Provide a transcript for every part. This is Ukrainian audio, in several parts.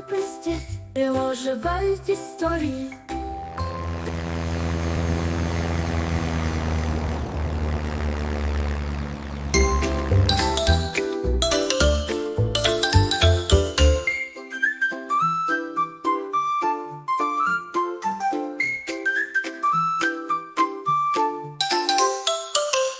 і прості, і оживають історії.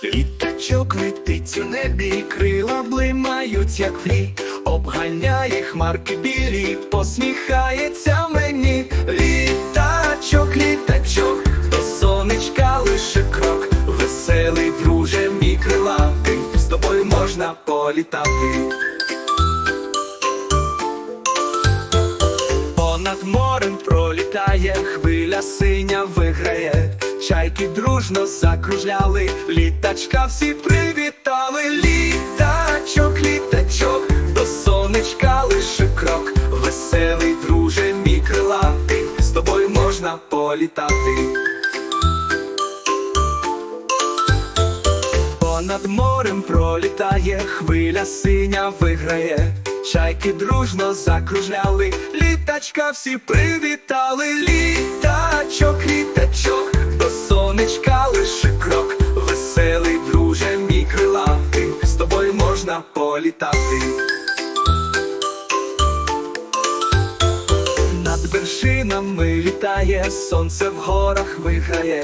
Літачок летить у небі, крила блимають, як врі, обганяє хмарки білі, посміхається мені. Літачок, літачок, до сонечка лише крок. Веселий друже, мій крилатий, з тобою можна політати. Понад морем пролітає, хвиля синя виграє. Чайки дружно закружляли, літачка всі привітали. Літачок, літачок, можна політати. Понад морем пролітає, хвиля синя виграє. Чайки дружно закружляли, літачка всі привітали. Літачок, літачок, до сонечка лише крок. Веселий друже, мій крилатий, з тобою можна політати. Вершинами літає, сонце в горах виграє,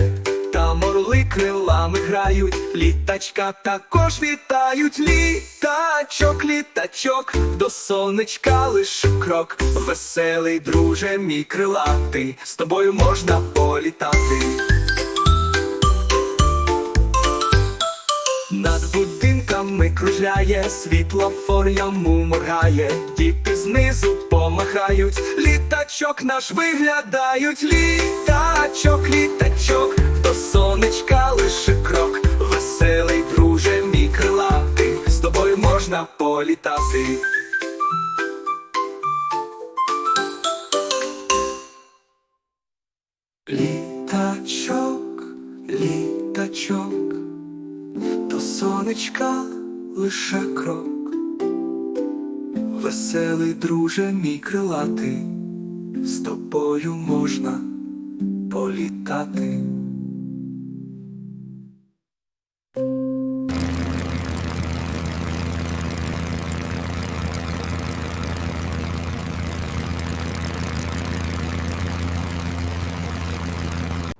та морли крилами грають, літачка також вітають. Літачок, літачок, до сонечка лише крок. Веселий друже, мій крилатий, з тобою можна політати. Кружляє, світлофор йому моргає, діти знизу помахають, літачок наш виглядають, літачок, літачок, до сонечка лише крок, веселий друже, мій крилатий, з тобою можна політати. Літачок, літачок, до сонечка лише крок. Веселий друже, мій крилатий, з тобою можна політати.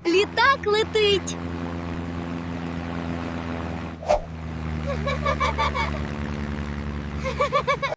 Літак летить. フフフフフ。